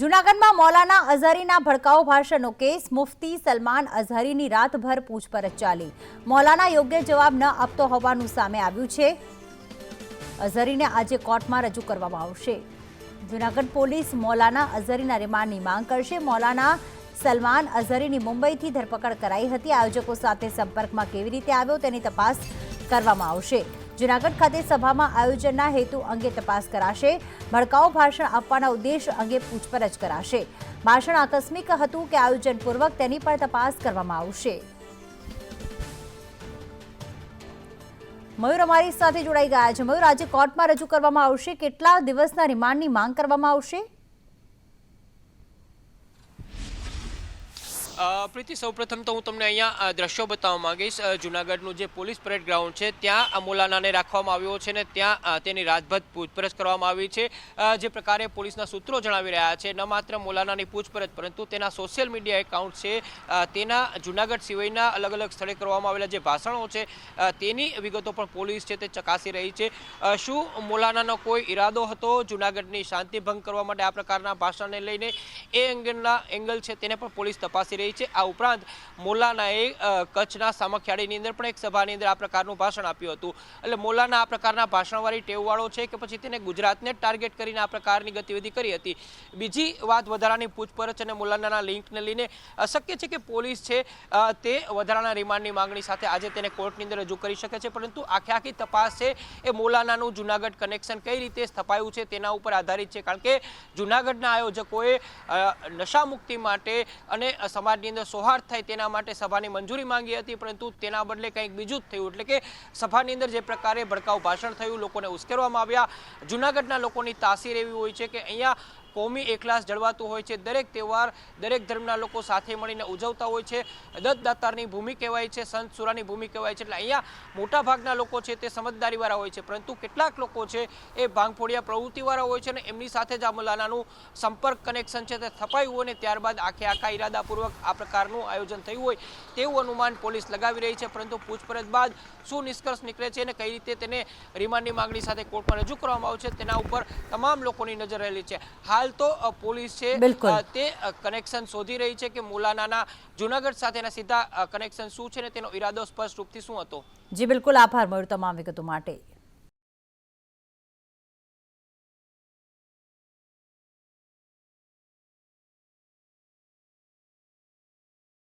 જૂનાગઢમાં મૌલાના અઝહરીના ભડકાઉ ભાષણનો કેસ, મુફતી સલમાન અઝહરીની રાતભર પૂછપરછ ચાલી. મૌલાના યોગ્ય જવાબ ન આપતો હોવાનું સામે આવ્યું છે. અઝહરીને આજે કોર્ટમાં રજૂ કરવામાં આવશે. જૂનાગઢ પોલીસ મૌલાના અઝહરીના રિમાન્ડની માંગ કરશે. મૌલાના સલમાન અઝહરીની મુંબઈથી ધરપકડ કરાઈ હતી. આયોજકો સાથે સંપર્કમાં કેવી રીતે આવ્યો તેની તપાસ કરવામાં આવશે. જૂનાગઢ ખાતે સભામાં આયોજનના હેતુ અંગે તપાસ કરાશે. ભડકાઉ ભાષણ આપવાના ઉદ્દેશ અંગે પૂછપરછ કરાશે. ભાષણ આકસ્મિક હતું કે આયોજનપૂર્વક તેની પણ તપાસ કરવામાં આવશે. મયુર અમારી સાથે જોડાઈ ગયા છે. મયુર, આજે કોર્ટમાં રજૂ કરવામાં આવશે. કેટલા દિવસના રિમાન્ડની માંગ કરવામાં આવશે? પ્રીતિ, સૌપ્રથમ તો હું તમને અહીંયા દ્રશ્યો બતાવવા માંગીશ. જૂનાગઢનું જે પોલીસ પરેડ ગ્રાઉન્ડ છે, ત્યાં આ મોલાનાને રાખવામાં આવ્યો છે ને ત્યાં તેની રાજભત પૂછપરછ કરવામાં આવી છે. જે પ્રકારે પોલીસના સૂત્રો જણાવી રહ્યા છે, ન માત્ર મોલાનાની પૂછપરછ, પરંતુ તેના સોશિયલ મીડિયા એકાઉન્ટ છે. તેના જૂનાગઢ સિવાયના અલગ અલગ સ્થળે કરવામાં આવેલા જે ભાષણો છે તેની વિગતો પણ પોલીસ છે તે ચકાસી રહી છે. શું મોલાનાનો કોઈ ઈરાદો હતો જૂનાગઢની શાંતિ ભંગ કરવા માટે આ પ્રકારના ભાષણને લઈને? એ અંગેના એંગલ છે તેને પણ પોલીસ તપાસી રહી છે. આ ઉપરાંત મોલાનાએ કચ્છના સામખિયાળીની અંદર પણ એક સભાની અંદર આ પ્રકારનું ભાષણ આપ્યું હતું. એટલે મોલાના આ પ્રકારના ભાષણવાળી ટેવવાળો છે કે પછી તેને ગુજરાતને ટાર્ગેટ કરીને આ પ્રકારની ગતિવિધિ કરી હતી. બીજી વાત વધારાની પૂછપરછ અને મોલાનાના લિંકને લઈને શક્ય છે કે પોલીસ છે તે વધારાના રિમાન્ડની માંગણી સાથે આજે તેને કોર્ટની અંદર રજૂ કરી શકે છે. પરંતુ આખે આખી તપાસ છે એ મોલાનાનું જુનાગઢ કનેક્શન કઈ રીતે સ્થપાયું છે તેના ઉપર આધારિત છે. કારણ કે જુનાગઢના આયોજકોએ નશામુક્તિ માટે અને સમાજની અંદર સૌહાર્દ થાય તેના માટે સભાની મંજૂરી માંગી હતી, પરંતુ તેના બદલે કંઈક બીજું જ થયું. એટલે કે સભાની અંદર જે પ્રકારે ભડકાઉ ભાષણ થયું, લોકોને ઉશ્કેરવામાં આવ્યા. જુનાગઢના લોકોની તાસીર એવી હોય છે કે અહીંયા કોમી એકલાસ જળવાતું હોય છે. દરેક તહેવાર દરેક ધર્મના લોકો સાથે મળીને ઉજવતા હોય છે. દત્તદાતારની ભૂમિ કહેવાય છે, સંત સુરાની ભૂમિ કહેવાય છે. એટલે અહીંયા મોટા ભાગના લોકો છે તે સમજદારીવાળા હોય છે. પરંતુ કેટલાક લોકો છે એ ભાંગફોડિયા પ્રવૃત્તિવાળા હોય છે અને એમની સાથે જ આ મુલાનાનું સંપર્ક કનેક્શન છે તે થપાયું હોય અને ત્યારબાદ આખે આખા ઈરાદાપૂર્વક આ પ્રકારનું આયોજન થયું હોય તેવું અનુમાન પોલીસ લગાવી રહી છે. પરંતુ પૂછપરછ બાદ શું નિષ્કર્ષ નીકળે છે અને કઈ રીતે તેને રિમાન્ડની માંગણી સાથે કોર્ટમાં રજૂ કરવામાં આવશે તેના ઉપર તમામ લોકોની નજર રહેલી છે. હાલ તો પોલીસ છે તે કનેક્શન શોધી રહી છે કે મોલાનાના જુનાગઢ સાથેના સીધા કનેક્શન શું છે ને તેનો ઈરાદો સ્પષ્ટ રૂપથી શું હતો? જી બિલકુલ. આભાર મળ્યો તમામ વિગતો માટે.